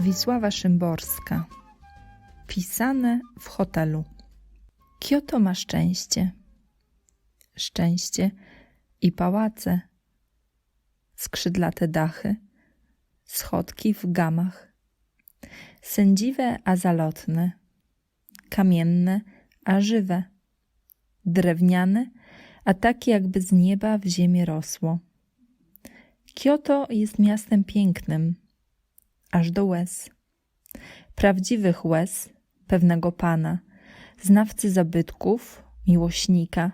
Wisława Szymborska. Pisane w hotelu. Kyoto ma szczęście. Szczęście i pałace, skrzydlate dachy, schodki w gamach, sędziwe a zalotne, kamienne a żywe, drewniane, a takie jakby z nieba w ziemię rosło. Kyoto jest miastem pięknym, aż do łez. Prawdziwych łez pewnego pana, znawcy zabytków, miłośnika,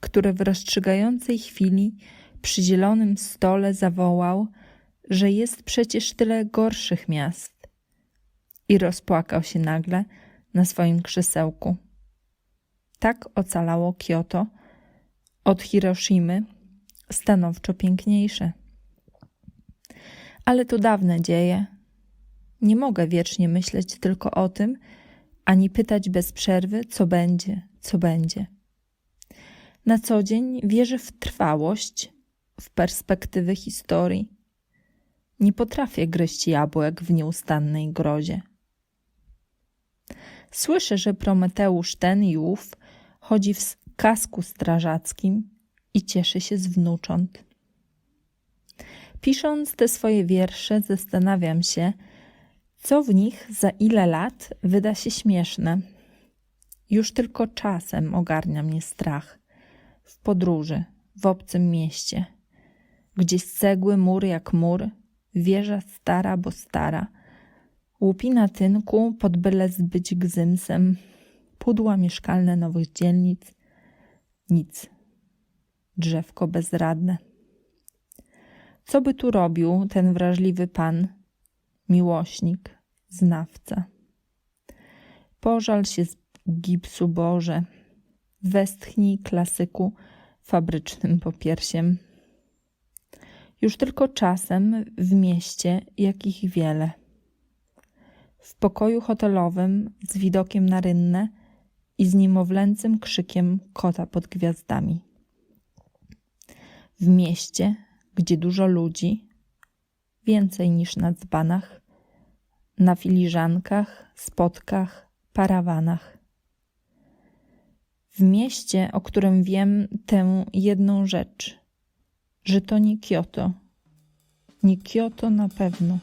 który w rozstrzygającej chwili przy zielonym stole zawołał, że jest przecież tyle gorszych miast i rozpłakał się nagle na swoim krzesełku. Tak ocalało Kyoto od Hiroshimy stanowczo piękniejsze. Ale to dawne dzieje. Nie mogę wiecznie myśleć tylko o tym, ani pytać bez przerwy, co będzie, co będzie. Na co dzień wierzę w trwałość, w perspektywy historii. Nie potrafię gryźć jabłek w nieustannej grozie. Słyszę, że Prometeusz ten i ów chodzi w kasku strażackim i cieszy się z wnucząt. Pisząc te swoje wiersze, zastanawiam się, co w nich za ile lat wyda się śmieszne. Już tylko czasem ogarnia mnie strach. W podróży, w obcym mieście, gdzie z cegły mur jak mur, wieża stara, bo stara, łupina tynku pod byle zbyć gzymsem, pudła mieszkalne nowych dzielnic, nic. Drzewko bezradne. Co by tu robił ten wrażliwy pan, miłośnik, znawca? Pożal się z gipsu Boże, westchnij klasyku fabrycznym popiersiem. Już tylko czasem w mieście, jakich wiele. W pokoju hotelowym z widokiem na rynnę i z niemowlęcym krzykiem kota pod gwiazdami. W mieście, gdzie dużo ludzi, więcej niż na dzbanach, na filiżankach, spotkach, parawanach. W mieście, o którym wiem tę jedną rzecz, że to nie Kyoto. Nie Kyoto na pewno.